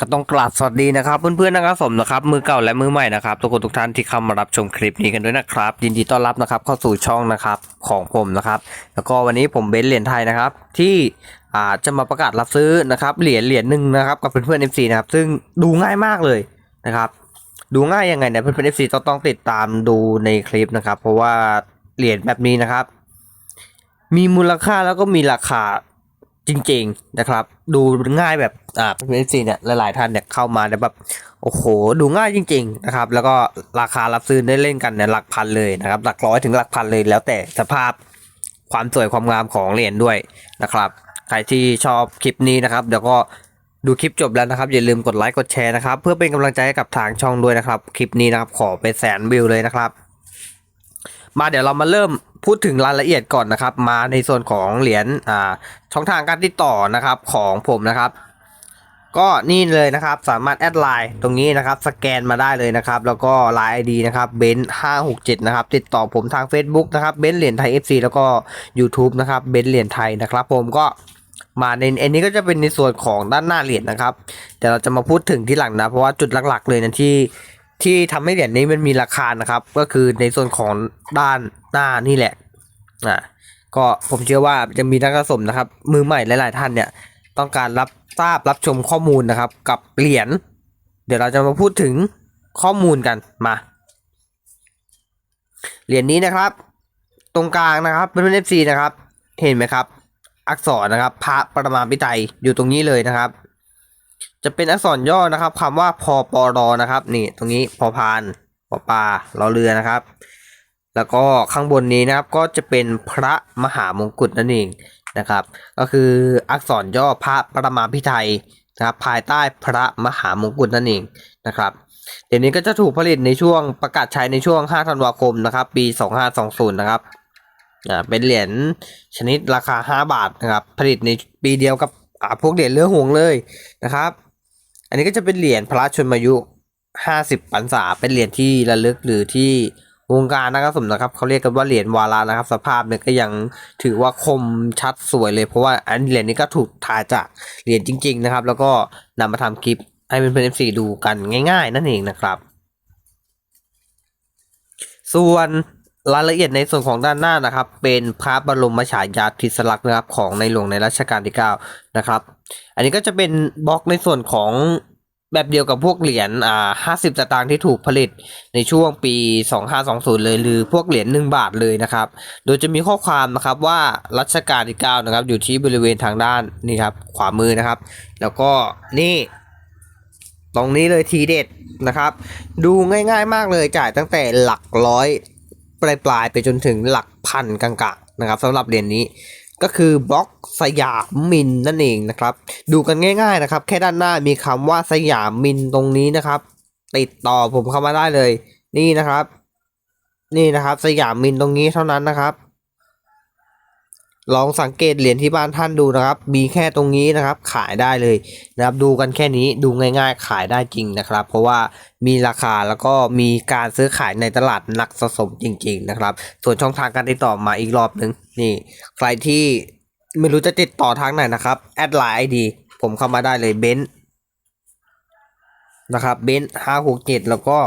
ก็ต้องกราบสวัสดีนะครับเพื่อนๆนะครับผมนะครับมือเก่าและมือใหม่นะครับทุกคนทุกท่านที่เข้ามารับชมคลิปนี้กันด้วยนะครับ ยินดีต้อนรับนะครับเข้าสู่ช่องนะครับของผมนะครับ แล้วก็วันนี้ผมเบนเหรียญไทยนะครับ ที่อาจะมาประกาศรับซื้อนะครับเหรียญเหรียญหนึ่งนะครับกับเพื่อนๆ FC นะครับซึ่งดูง่ายมากเลยนะครับ ดูง่ายยังไงเนี่ยเพื่อนๆ FC ต้องต้องติดตามดูในคลิปนะครับ เพราะว่าเหรียญแบบนี้นะครับ มีมูลค่าแล้วก็มีราคา จริงๆนะครับ ดูง่ายแบบอ่าเป็นซีเนี่ยหลายๆท่านเนี่ยเข้ามาเนี่ยแบบโอ้โหดูง่ายจริง ๆนะครับ แล้วก็ราคารับซื้อได้เล่นกันเนี่ยหลักพันเลยนะครับ หลักร้อยถึงหลักพันเลยแล้วแต่สภาพความสวยความงามของเหรียญด้วยนะครับ ใครที่ชอบคลิปนี้นะครับเดี๋ยวก็ดูคลิปจบแล้วนะครับ อย่าลืมกดไลค์กดแชร์นะครับ เพื่อเป็นกำลังใจให้กับทางช่องด้วยนะครับ คลิปนี้นะครับขอไปแสนวิวเลยนะครับ มาเดี๋ยวเรามาเริ่มพูดถึงรายละเอียดก่อนนะครับ มาในส่วนของเหรียญอ่าช่องทางการติดต่อนะครับของผมนะครับ ก็นี่เลยนะครับสามารถแอดไลน์ตรงนี้นะครับ สแกนมาได้เลยนะครับ แล้วก็ไลน์ไอดีนะครับเบนห้าหกเจ็ดนะครับ ติดต่อผมทาง Facebook นะครับเบนเหรียญไทย FC แล้วก็ YouTube นะครับเบนเหรียญไทยนะครับ ผมก็มาในอันนี้ก็จะเป็นในส่วนของด้านหน้าเหรียญนะครับเดี๋ยวเราจะมาพูดถึงที่หลังนะ เพราะว่าจุดหลัก ๆ เลยนะที่ ที่ทำให้เหรียญนี้มันมีราคานะครับ ก็คือในส่วนของด้านหน้านี่แหละอ่าก็ผมเชื่อว่าจะมีนักสะสมนะครับ มือใหม่หลาย ๆ ท่านเนี่ย ต้องการรับทราบรับชมข้อมูลนะครับ กับเหรียญเดี๋ยวเราจะมาพูดถึงข้อมูลกันมาเหรียญนี้นะครับ ตรงกลางนะครับเป็นเอฟซีนะครับ เห็นไหมครับ อักษรนะครับ พระประมาพิไตยอยู่ตรงนี้เลยนะครับ จะเป็นอักษรย่อนะครับคำว่าพอปอรอนะครับ นี่ตรงนี้พอพานปอปลารอเรือนะครับ แล้วก็ข้างบนนี้นะครับก็จะเป็นพระมหามงกุฎนั่นเองนะครับ ก็คืออักษรย่อพระประมาพิไทยนะครับภายใต้พระมหามงกุฎนั่นเองนะครับเดี๋ยวนี้ก็จะถูกผลิตในช่วงประกาศใช้ในช่วง 5 ธันวาคมนะครับ ปี 2520 นะครับอ่าเป็นเหรียญชนิดราคา 5 บาทนะครับ ผลิตในปีเดียวกับ อ่าพวกเหรียญเรือหงเลยนะครับ อันนี้ก็จะเป็นเหรียญพระชนมายุ 50พรรษาเป็นเหรียญที่ระลึกหรือที่วงการนักสมนะครับเขาเรียกกันว่าเหรียญวาระนะครับ สภาพเนี่ยก็ยังถือว่าคมชัดสวยเลย เพราะว่าอันเหรียญนี้ก็ถูกถ่ายจากเหรียญจริง ๆ นะครับ แล้วก็นำมาทำคลิปให้เป็นเพื่อนๆ FC ดูกันง่าย ๆ นั่นเองนะครับ ส่วน รายละเอียดในส่วนของด้านหน้านะครับ เป็นพระบรมฉายาธิสลักษณ์นะครับของในหลวงในรัชกาลที่9นะครับ อันนี้ก็จะเป็นบล็อกในส่วนของแบบเดียวกับพวกเหรียญอ่าห้าสิบสตางค์ที่ถูกผลิตในช่วงปี 2520 เลยหรือพวกเหรียญ1บาทเลยนะครับ โดยจะมีข้อความนะครับว่ารัชกาลที่9นะครับอยู่ที่บริเวณทางด้านนี่ครับขวามือนะครับ แล้วก็นี่ตรงนี้เลยทีเด็ดนะครับ ดูง่ายๆมากเลยจ่ายตั้งแต่หลักร้อย ปลายๆไปจนถึงหลักพันกลางๆนะครับสำหรับเหรียญนี้ก็คือบล็อกสยามมินนั่นเองนะครับ ดูกันง่ายๆนะครับ แค่ด้านหน้ามีคำว่าสยามมินตรงนี้นะครับ ติดต่อผมเข้ามาได้เลย นี่นะครับ นี่นะครับ สยามมินตรงนี้เท่านั้นนะครับ ลองสังเกตเหรียญที่บ้านท่านดูนะครับ มีแค่ตรงนี้นะครับ ขายได้เลยนะครับ ดูกันแค่นี้ดูง่าย ๆ ขายได้จริงนะครับ เพราะว่ามีราคาแล้วก็มีการซื้อขายในตลาดนักสะสมจริง ๆนะครับ ส่วนช่องทางการติดต่อมาอีกรอบหนึ่งนี่ ใครที่ไม่รู้จะติดต่อทางไหนนะครับแอดไลน์ไอดีผมเข้ามาได้เลยเบนซ์นะครับเบนซ์ห้าหกเจ็ดแล้วก็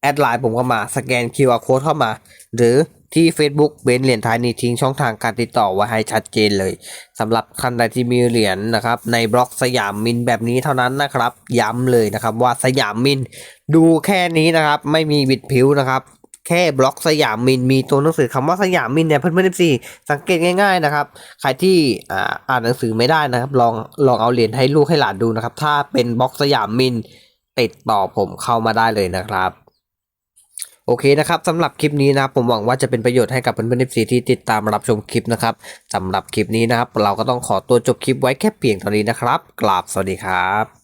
แอดไลน์ผมเข้ามาสแกน QR code เข้ามา หรือ ที่ Facebook เบนเหรียญไทยนี่ทิ้งช่องทางการติดต่อไว้ให้ชัดเจนเลยสำหรับท่านใดที่มีเหรียญนะครับในบล็อกสยามมินแบบนี้เท่านั้นนะครับ ย้ำเลยนะครับว่าสยามมินดูแค่นี้นะครับ ไม่มีบิดผิวนะครับแค่บล็อกสยามมินมีตัวหนังสือคำว่าสยามมินเนี่ยเพื่อนๆสิสังเกตง่ายๆนะครับใครที่อ่าอ่านหนังสือไม่ได้นะครับ ลองลองเอาเหรียญให้ลูกให้หลานดูนะครับ ถ้าเป็นบล็อกสยามมินติดต่อผมเข้ามาได้เลยนะครับ โอเคนะครับสำหรับคลิปนี้นะครับผมหวังว่าจะเป็นประโยชน์ให้กับเพื่อนๆ FC ที่ติดตามรับชมคลิปนะครับสำหรับคลิปนี้นะครับเราก็ต้องขอตัวจบคลิปไว้แค่เพียงเท่านี้นะครับกราบสวัสดีครับ